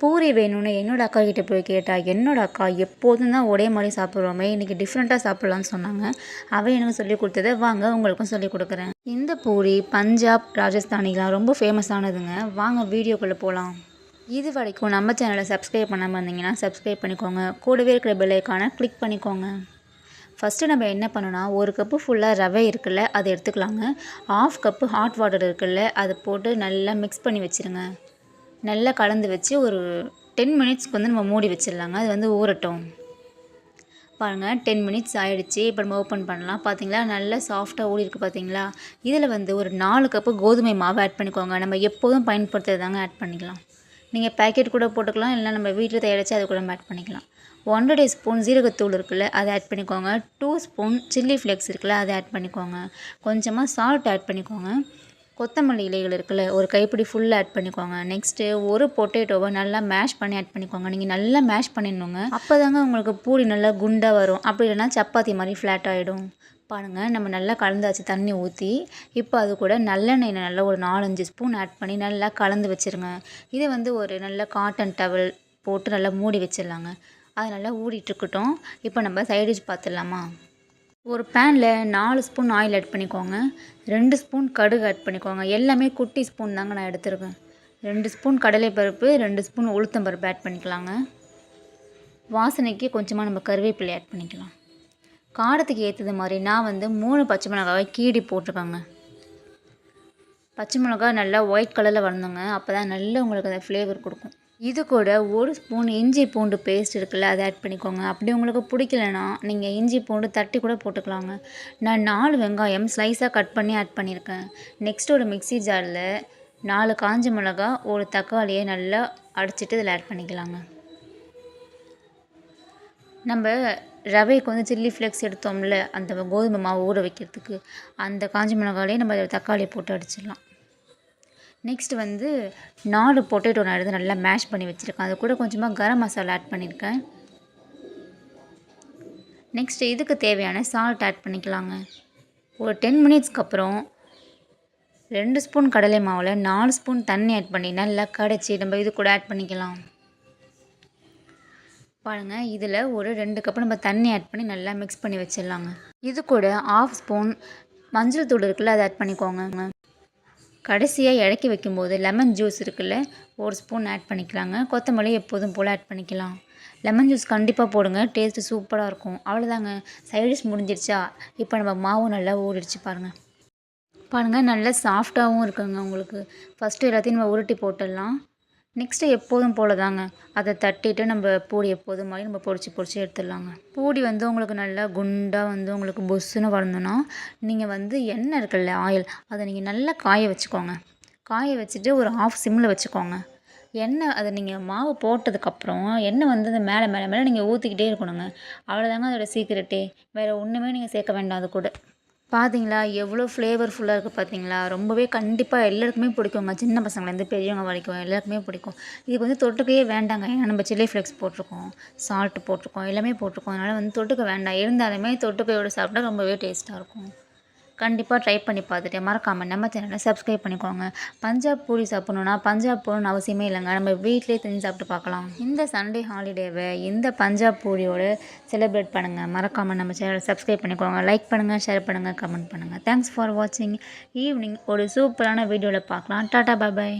பூரி வேணும்னு என்னோட அக்கா கிட்டே போய் கேட்டால் என்னோட அக்கா எப்போதும் தான் ஒரே மாதிரி சாப்பிட்றோமே இன்றைக்கி டிஃப்ரெண்ட்டாக சாப்பிட்லான்னு சொன்னாங்க. அவள் எனக்கு சொல்லி கொடுத்ததை வாங்க உங்களுக்கும் சொல்லி கொடுக்குறேன். இந்த பூரி பஞ்சாப் ராஜஸ்தானிலாம் ரொம்ப ஃபேமஸானதுங்க வாங்க வீடியோக்குள்ளே போகலாம் இது வரைக்கும் நம்ம சேனலை சப்ஸ்கிரைப் பண்ணாமல் இருந்தீங்கன்னா சப்ஸ்கிரைப் பண்ணிக்கோங்க. கூடவே இருக்கிற பெல் கிளிக் பண்ணிக்கோங்க. ஃபஸ்ட்டு நம்ம என்ன பண்ணணும்னா ஒரு கப்பு ஃபுல்லாக ரவை இருக்குல்ல அதை எடுத்துக்கலாங்க. ஆஃப் கப்பு ஹாட் வாட்டர் இருக்குல்ல அதை போட்டு நல்லா மிக்ஸ் பண்ணி வச்சுருங்க. நல்லா கலந்து வச்சு ஒரு டென் மினிட்ஸ்க்கு வந்து நம்ம மூடி வச்சிடலாங்க. அது வந்து ஊறட்டும். பாருங்கள் டென் மினிட்ஸ் ஆகிடுச்சு இப்போ நம்ம ஓப்பன் பண்ணலாம். பார்த்தீங்களா நல்லா சாஃப்டாக ஊறி இருக்குது பார்த்தீங்களா இதில் வந்து ஒரு நாலு கப்பு கோதுமை மாவு ஆட் பண்ணிக்கோங்க. நம்ம எப்போதும் பயன்படுத்துறது தாங்க ஆட் பண்ணிக்கலாம். நீங்கள் பேக்கெட் கூட போட்டுக்கலாம். இல்லை நம்ம வீட்டில் தயாரித்து அது கூட நம்ம ஆட் பண்ணிக்கலாம். ஒன்றரை ஸ்பூன் ஜீரகத்தூள் இருக்குல்ல அதை ஆட் பண்ணிக்கோங்க. டூ ஸ்பூன் சில்லி ஃப்ளேக்ஸ் இருக்குல்ல அதை ஆட் பண்ணிக்கோங்க. கொஞ்சமாக சால்ட் ஆட் பண்ணிக்கோங்க. கொத்தமல்லி இலைகள் இருக்குல்ல ஒரு கைப்பிடி ஃபுல்லாக ஆட் பண்ணிக்கோங்க. நெக்ஸ்ட்டு ஒரு பொட்டேட்டோவை நல்லா மேஷ் பண்ணி ஆட் பண்ணிக்கோங்க. நீங்கள் நல்லா மேஷ் பண்ணிடணுங்க. அப்போ தாங்க உங்களுக்கு பூரி நல்லா குண்டாக வரும். அப்படி இல்லைனா சப்பாத்தி மாதிரி ஃப்ளாட் ஆகிடும் பாருங்கள் நம்ம நல்லா கலந்தாச்சு தண்ணி ஊற்றி இப்போ அது கூட நல்லெண்ணெய் நல்லா ஒரு நாலஞ்சு ஸ்பூன் ஆட் பண்ணி நல்லா கலந்து வச்சுருங்க. இதை வந்து ஒரு நல்ல காட்டன் டவல் போட்டு நல்லா மூடி வச்சிடலாங்க. அது நல்லா ஊடிட்டுருக்கட்டும் இப்போ நம்ம சைடிஷ் பார்த்துடலாமா? ஒரு பேனில் நாலு ஸ்பூன் ஆயில் ஆட் பண்ணிக்கோங்க. ரெண்டு ஸ்பூன் கடுகு ஆட் பண்ணிக்கோங்க. எல்லாமே குட்டி ஸ்பூன் தாங்க நான் எடுத்துருக்கேன். ரெண்டு ஸ்பூன் கடலைப்பருப்பு ரெண்டு ஸ்பூன் உளுத்தம்பருப்பு ஆட் பண்ணிக்கலாங்க. வாசனைக்கு கொஞ்சமாக நம்ம கருவேப்பிலை ஆட் பண்ணிக்கலாம். காரத்துக்கு ஏற்றது மாதிரி நான் வந்து மூணு பச்சை மிளகாவை கீடி போட்டிருக்கேங்க. பச்சை மிளகா நல்லா ஒயிட் கலரில் வளர்ந்துங்க. அப்போ தான் நல்லா உங்களுக்கு அந்த ஃப்ளேவர் கொடுக்கும். இது கூட ஒரு ஸ்பூன் இஞ்சி பூண்டு பேஸ்ட் இருக்குல்ல அதை ஆட் பண்ணிக்கோங்க. அப்படி உங்களுக்கு பிடிக்கலனா நீங்கள் இஞ்சி பூண்டு தட்டி கூட போட்டுக்கலாங்க. நான் நாலு வெங்காயம் ஸ்லைஸாக கட் பண்ணி ஆட் பண்ணியிருக்கேன் நெக்ஸ்ட் ஒரு மிக்சி ஜாரில் நாலு காஞ்ச மிளகா ஒரு தக்காளியை நல்லா அடிச்சிட்டு இதில் ஆட் பண்ணிக்கலாங்க. நம்ம ரவைக்கு வந்து சில்லி ஃப்ளேக்ஸ் எடுத்தோம்ல அந்த கோதுமை மாவு ஊற வைக்கிறதுக்கு அந்த காஞ்ச மிளகாலேயே நம்ம தக்காளியை போட்டு அடிச்சிடலாம். நெக்ஸ்ட் வந்து நாலு பொட்டேட்டோ நான் எடுத்து நல்லா மேஷ் பண்ணி வச்சுருக்கேன். அது கூட கொஞ்சமாக கரம் மசாலா ஆட் பண்ணியிருக்கேன் நெக்ஸ்ட் இதுக்கு தேவையான சால்ட் ஆட் பண்ணிக்கலாங்க. ஒரு டென் மினிட்ஸ்க்கு அப்புறம் ரெண்டு ஸ்பூன் கடலை மாவில் நாலு ஸ்பூன் தண்ணி ஆட் பண்ணி நல்லா கடைச்சி நம்ம இது கூட ஆட் பண்ணிக்கலாம். பாருங்கள் இதில் ஒரு ரெண்டு கப்பு நம்ம தண்ணி ஆட் பண்ணி நல்லா மிக்ஸ் பண்ணி வச்சிடலாங்க. இது கூட ஆஃப் ஸ்பூன் மஞ்சள் தூள் இருக்குல்ல அதை ஆட் பண்ணிக்கோங்க. கடைசியாக இறக்கி வைக்கும்போது லெமன் ஜூஸ் இருக்குல்ல ஒரு ஸ்பூன் ஆட் பண்ணிக்கலாங்க. கொத்தமல்லி எப்போதும் போல் ஆட் பண்ணிக்கலாம். லெமன் ஜூஸ் கண்டிப்பாக போடுங்க டேஸ்ட்டு சூப்பராக இருக்கும். அவ்வளோதாங்க சைடிஷ் முடிஞ்சிருச்சா இப்போ நம்ம மாவு நல்லா ஊறிடுச்சு பாருங்கள் பாருங்கள் நல்லா சாஃப்டாகவும் இருக்குங்க உங்களுக்கு. ஃபஸ்ட்டு எல்லாத்தையும் நம்ம உருட்டி போட்டுடலாம். நெக்ஸ்ட்டு எப்போதும் போல் தாங்க அதை தட்டிட்டு நம்ம பூடி எப்போதும் மாதிரி நம்ம பொடிச்சு பொடிச்சு எடுத்துடலாங்க. பூடி வந்து உங்களுக்கு நல்லா குண்டாக வந்து உங்களுக்கு பொஸ்ஸுன்னு வரணும்னா நீங்கள் வந்து எண்ணெய் இருக்குல்ல ஆயில் அதை நீங்கள் நல்லா காய வச்சுக்கோங்க. காய வச்சுட்டு ஒரு ஆஃப் சிம்மில் வச்சுக்கோங்க. எண்ணெய் அதை நீங்கள் மாவு போட்டதுக்கப்புறம் எண்ணெய் வந்து அந்த மேலே மேலே மேலே நீங்கள் ஊற்றிக்கிட்டே இருக்கணுங்க. அவ்வளோதாங்க அதோடய சீக்கிரட்டே வேறு ஒன்றுமே நீங்கள் சேர்க்க வேண்டாம் அது கூட. பார்த்தீங்களா எவ்வளோ ஃப்ளேவர்ஃபுல்லாக இருக்குது பார்த்தீங்களா ரொம்பவே கண்டிப்பாக எல்லாருக்குமே பிடிக்குங்க சின்ன பசங்கலேருந்து பெரியவங்க வரைக்கும் எல்லாருக்குமே பிடிக்கும். இதுக்கு வந்து தொட்டுக்கையே வேண்டாங்க. ஏன்னா நம்ம சில்லி ஃப்ளேக்ஸ் போட்டிருக்கோம் சால்ட்டு போட்டிருக்கோம் எல்லாமே போட்டிருக்கோம். அதனால் வந்து தொட்டுக்க வேண்டாம். இருந்தாலுமே தொட்டுக்கையோடு சாப்பிட்டா ரொம்பவே டேஸ்ட்டாக இருக்கும். கண்டிப்பாக ட்ரை பண்ணி பார்த்துட்டு மறக்காமல் நம்ம சேனலை சப்ஸ்கிரைப் பண்ணிக்கோங்க. பஞ்சாப் பூரி சாப்பிட்ணுன்னா பஞ்சாப் போகணுன்னு அவசியமே இல்லைங்க. நம்ம வீட்டிலே செஞ்சு சாப்பிட்டு பார்க்கலாம். இந்த சண்டே ஹாலிடேவை இந்த பஞ்சாப் பூரியோடு செலிப்ரேட் பண்ணுங்கள் மறக்காமல் நம்ம சேனலை சப்ஸ்கிரைப் பண்ணிக்கோங்க. லைக் பண்ணுங்கள் ஷேர் பண்ணுங்கள் கமெண்ட் பண்ணுங்கள் தேங்க்ஸ் ஃபார் வாட்சிங் ஈவினிங் ஒரு சூப்பரான வீடியோவில் பார்க்கலாம். டாட்டா பாய் பாய்